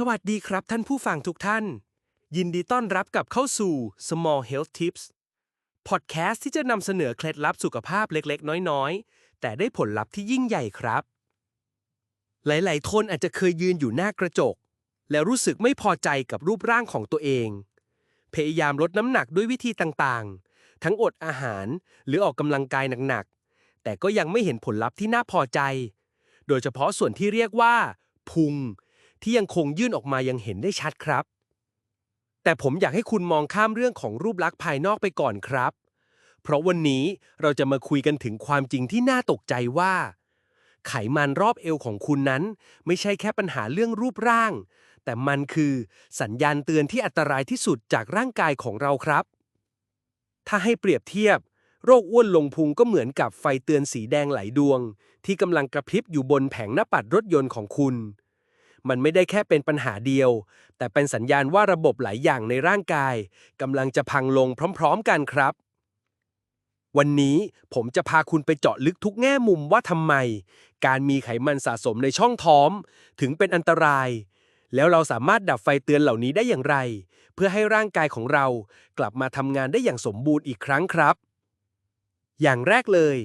สวัสดีครับท่านผู้ฟังทุกท่าน ยินดีต้อนรับกับเข้าสู่ Small Health Tips พอดแคสต์ที่จะนำเสนอเคล็ดลับสุขภาพเล็กๆ น้อยๆ แต่ได้ผลลัพธ์ที่ยิ่งใหญ่ครับ หลายๆคนอาจจะเคยยืนอยู่หน้ากระจก แล้วรู้สึกไม่พอใจกับรูปร่างของตัวเอง พยายามลดน้ำหนักด้วยวิธีต่างๆ ทั้งอดอาหารหรือออกกำลังกายหนักๆแต่ก็ยังไม่เห็นผลลัพธ์ที่น่าพอใจ โดยเฉพาะส่วนที่เรียกว่าพุง ที่ยังคงยื่นออกมายังเห็นได้ชัดครับ แต่ผมอยากให้คุณมองข้ามเรื่องของรูปลักษณ์ภายนอกไปก่อนครับ เพราะวันนี้เราจะมาคุยกันถึงความจริงที่น่าตกใจว่า ไขมันรอบเอวของคุณนั้น ไม่ใช่แค่ปัญหาเรื่องรูปร่าง แต่มันคือสัญญาณเตือนที่อันตรายที่สุดจากร่างกายของเราครับ ถ้าให้เปรียบเทียบโรคอ้วนลงพุงก็เหมือนกับไฟเตือนสีแดงไหลดวง ที่กำลังกระพริบอยู่บนแผงหน้าปัดรถยนต์ของคุณ มันไม่ได้แค่เป็นปัญหาเดียว แต่เป็นสัญญาณว่าระบบหลายอย่างในร่างกายกำลังจะพังลงพร้อม ๆ กันครับ วันนี้ผมจะพาคุณไปเจาะลึกทุกแง่มุมว่าทำไม การมีไขมันสะสมในช่องท้อง ถึงเป็นอันตราย แล้วเราสามารถดับไฟเตือนเหล่านี้ได้อย่างไร เพื่อให้ร่างกายของเรากลับมาทำงานได้อย่างสมบูรณ์อีกครั้งครับ อย่างแรกเลย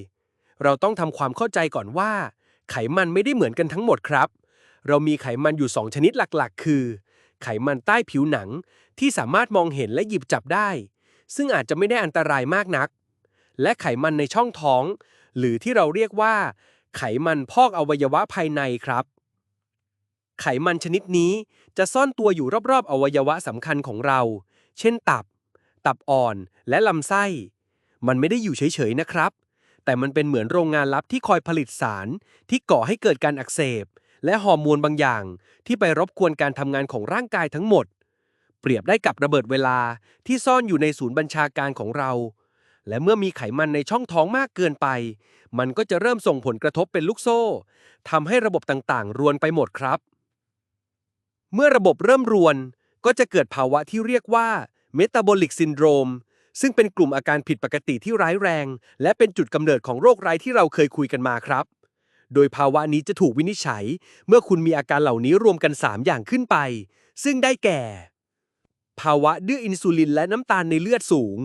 เราต้องทำความเข้าใจก่อนว่า ไขมันไม่ได้เหมือนกันทั้งหมดครับ เรามีไขมันอยู่ 2 ชนิดหลักๆ คือ ไขมันใต้ผิวหนังที่สามารถมองเห็นและหยิบจับได้ ซึ่งอาจจะไม่ได้อันตรายมากนัก และไขมันในช่องท้อง หรือที่เราเรียกว่า ไขมันพอกอวัยวะภายในครับ ไขมันชนิดนี้จะซ่อนตัวอยู่รอบๆ อวัยวะสำคัญของเรา เช่นตับ ตับอ่อนและลำไส้ มันไม่ได้อยู่เฉยๆนะครับแต่มันเป็นเหมือนโรงงานลับที่คอยผลิตสารที่ก่อให้เกิดการอักเสบ และฮอร์โมนบางอย่าง ที่ไปรบกวนการทำงานของร่างกายทั้งหมด เปรียบได้กับระเบิดเวลาที่ซ่อนอยู่ในศูนย์บัญชาการของเรา และเมื่อมีไขมันในช่องท้องมากเกินไป มันก็จะเริ่มส่งผลกระทบเป็นลูกโซ่ทำให้ระบบต่างๆ รวนไปหมดครับ เมื่อระบบเริ่มรวนก็จะเกิดภาวะที่เรียกว่า metabolic syndrome ซึ่งเป็นกลุ่มอาการผิดปกติที่ร้ายแรง และเป็นจุดกำเนิดของโรคร้ายที่เราเคยคุยกันมาครับ โดยภาวะนี้จะถูกวินิจฉัย เมื่อคุณมีอาการเหล่านี้รวมกัน 3 อย่างขึ้นไป ซึ่งได้แก่ ภาวะดื้ออินซูลินและน้ำตาลในเลือดสูง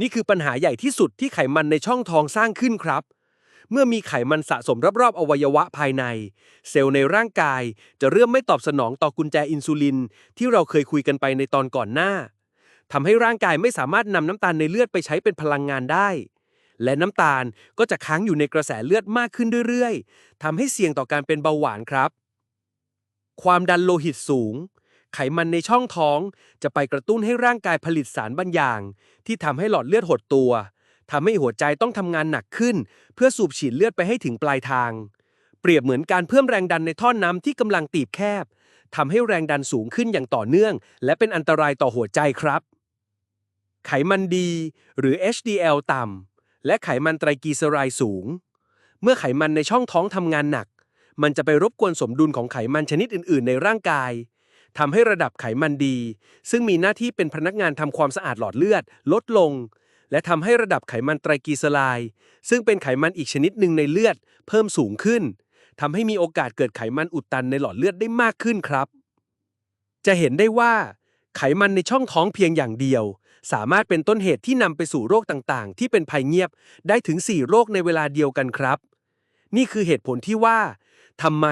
นี่คือปัญหาใหญ่ที่สุดที่ไขมันในช่องท้องสร้างขึ้นครับ เมื่อมีไขมันสะสมรอบๆ อวัยวะภายใน เซลล์ในร่างกายจะเริ่มไม่ตอบสนองต่อกุญแจอินซูลิน ที่เราเคยคุยกันไปในตอนก่อนหน้าทำให้ร่างกายไม่สามารถนำน้ำตาลในเลือดไปใช้เป็นพลังงานได้ และน้ำตาลก็จะค้างอยู่ในกระแสเลือดมากขึ้นเรื่อยๆทำให้เสี่ยงต่อการเป็นเบาหวานครับ ความดันโลหิตสูง ไขมันในช่องท้องจะไปกระตุ้นให้ร่างกายผลิตสารบางอย่าง ที่ทำให้หลอดเลือดหดตัวทำให้หัวใจต้องทำงานหนักขึ้น เพื่อสูบฉีดเลือดไปให้ถึงปลายทาง เปรียบเหมือนการเพิ่มแรงดันในท่อน้ำที่กำลังตีบแคบทำให้แรงดันสูงขึ้นอย่างต่อเนื่อง และเป็นอันตรายต่อหัวใจครับ ไขมันดี หรือ HDL ต่ำ และไขมันไตรกลีเซอไรด์สูง เมื่อไขมันในช่องท้องทำงานหนัก มันจะไปรบกวนสมดุลของไขมันชนิดอื่น ๆ ในร่างกายทำให้ระดับไขมันดี ซึ่งมีหน้าที่เป็นพนักงานทำความสะอาดหลอดเลือด ลดลง และทำให้ระดับไขมันไตรกลีเซอไรด์ซึ่งเป็นไขมันอีกชนิดหนึ่งในเลือด เพิ่มสูงขึ้นทำให้มีโอกาสเกิดไขมันอุดตันในหลอดเลือดได้มากขึ้นครับ จะเห็นได้ว่า ไขมันในช่องท้องเพียงอย่างเดียว สามารถเป็นต้นเหตุที่นำไปสู่โรคต่างๆ ที่เป็นภัยเงียบได้ถึง 4 โรคในเวลาเดียวกันครับ นี่คือเหตุผลที่ว่าทำไม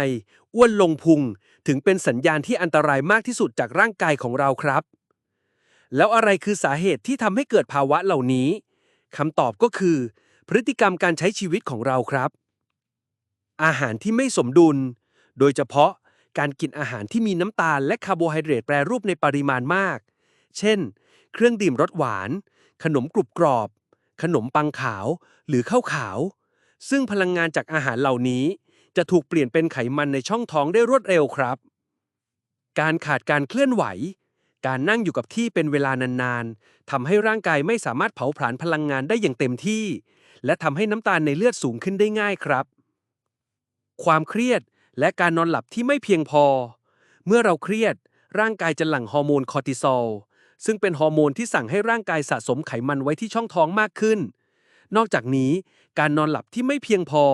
อ้วนลงพุงถึงเป็นสัญญาณที่อันตรายมากที่สุดจากร่างกายของเราครับ แล้วอะไรคือสาเหตุที่ทำให้เกิดภาวะเหล่านี้คำตอบก็คือ พฤติกรรมการใช้ชีวิตของเราครับ อาหารที่ไม่สมดุล โดยเฉพาะการกินอาหารที่มีน้ำตาลและคาร์โบไฮเดรตแปรรูปในปริมาณมาก เช่น เครื่องดื่มรสหวาน ขนมกรุบกรอบ ขนมปังขาวหรือข้าวขาว ซึ่งพลังงานจากอาหารเหล่านี้ จะถูกเปลี่ยนเป็นไขมันในช่องท้องได้รวดเร็วครับ การขาดการเคลื่อนไหว การนั่งอยู่กับที่เป็นเวลานานๆทำให้ร่างกายไม่สามารถเผาผลาญพลังงานได้อย่างเต็มที่ และทำให้น้ำตาลในเลือดสูงขึ้นได้ง่ายครับ ความเครียดและการนอนหลับที่ไม่เพียงพอ เมื่อเราเครียดร่างกายจะหลั่งฮอร์โมนคอร์ติซอล ซึ่งเป็นฮอร์โมนที่สั่งให้ร่างกายสะสมไขมันไว้ที่ช่องท้องมากขึ้น นอกจากนี้ การนอนหลับที่ไม่เพียงพอ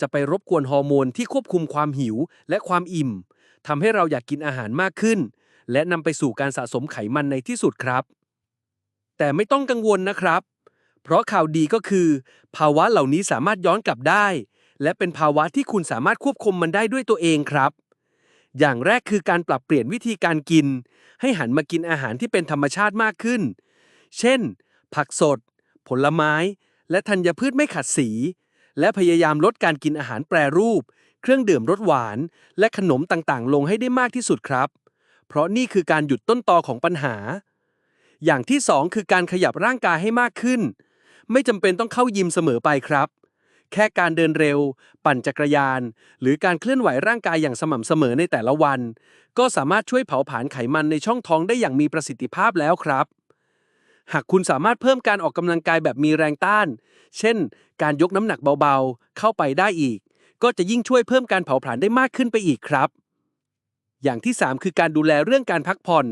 จะไปรบกวนฮอร์โมนที่ควบคุมความหิวและความอิ่มทำให้เราอยากกินอาหารมากขึ้น และนำไปสู่การสะสมไขมันในที่สุดครับ แต่ไม่ต้องกังวลนะครับ เพราะข่าวดีก็คือ ภาวะเหล่านี้สามารถย้อนกลับได้ และเป็นภาวะที่คุณสามารถควบคุมมันได้ด้วยตัวเองครับ อย่างแรกคือการปรับเปลี่ยนวิธีการกิน ให้หันมากินอาหารที่เป็นธรรมชาติมากขึ้น เช่น ผักสด ผลไม้ และธัญพืชไม่ขัดสี และพยายามลดการกินอาหารแปรรูป เครื่องดื่มรสหวาน และขนมต่างๆ ลงให้ได้มากที่สุดครับ เพราะนี่คือการหยุดต้นตอของปัญหา อย่างที่สองคือการขยับร่างกายให้มากขึ้น ไม่จำเป็นต้องเข้ายิมเสมอไปครับ แค่การเดินเร็ว ปั่นจักรยาน หรือการเคลื่อนไหวร่างกายอย่างสม่ำเสมอในแต่ละวัน ก็สามารถช่วยเผาผลาญไขมันในช่องท้องได้อย่างมีประสิทธิภาพแล้วครับ หากคุณสามารถเพิ่มการออกกำลังกายแบบมีแรงต้าน เช่น การยกน้ำหนักเบาๆ เข้าไปได้อีก ก็จะยิ่งช่วยเพิ่มการเผาผลาญได้มากขึ้นไปอีกครับ อย่างที่ 3 คือการดูแลเรื่องการพักผ่อน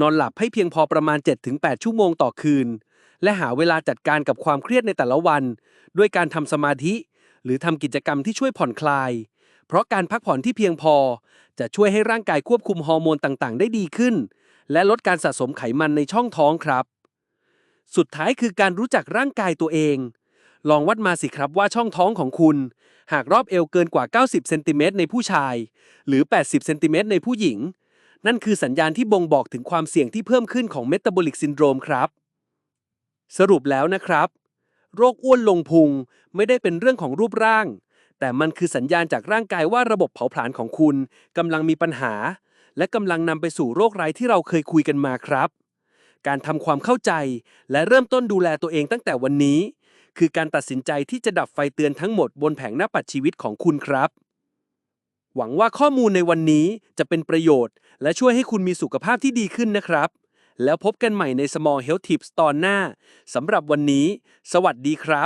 นอนหลับให้เพียงพอประมาณ 7-8 ชั่วโมงต่อคืน และหาเวลาจัดการกับความเครียดในแต่ละวัน ด้วยการทำสมาธิ หรือทำกิจกรรมที่ช่วยผ่อนคลาย เพราะการพักผ่อนที่เพียงพอ จะช่วยให้ร่างกายควบคุมฮอร์โมนต่างๆ ได้ดีขึ้น และลดการสะสมไขมันในช่องท้องครับ สุดท้ายคือการรู้จักร่างกายตัวเอง ลองวัดมาสิครับว่าช่องท้องของคุณ หากรอบเอวเกินกว่า 90 เซนติเมตรในผู้ชาย หรือ 80 เซนติเมตรในผู้หญิงนั่นคือสัญญาณที่บ่งบอกถึงความเสี่ยงที่เพิ่มขึ้นของเมตาบอลิกซินโดรมครับ สรุปแล้วนะครับ โรคอ้วนลงพุงไม่ได้เป็นเรื่องของรูปร่าง แต่มันคือสัญญาณจากร่างกายว่าระบบเผาผลาญของคุณกำลังมีปัญหา และกำลังนำไปสู่โรคร้ายที่เราเคยคุยกันมาครับ การทำความเข้าใจและเริ่มต้นดูแลตัวเองตั้งแต่วันนี้ คือการตัดสินใจที่จะดับไฟเตือนทั้งหมดบนแผงหน้าปัดชีวิตของคุณครับหวังว่าข้อมูลในวันนี้จะเป็นประโยชน์ และช่วยให้คุณมีสุขภาพที่ดีขึ้นนะครับ แล้วพบกันใหม่ใน Small Health Tips ตอนหน้าสำหรับวันนี้ สวัสดีครับ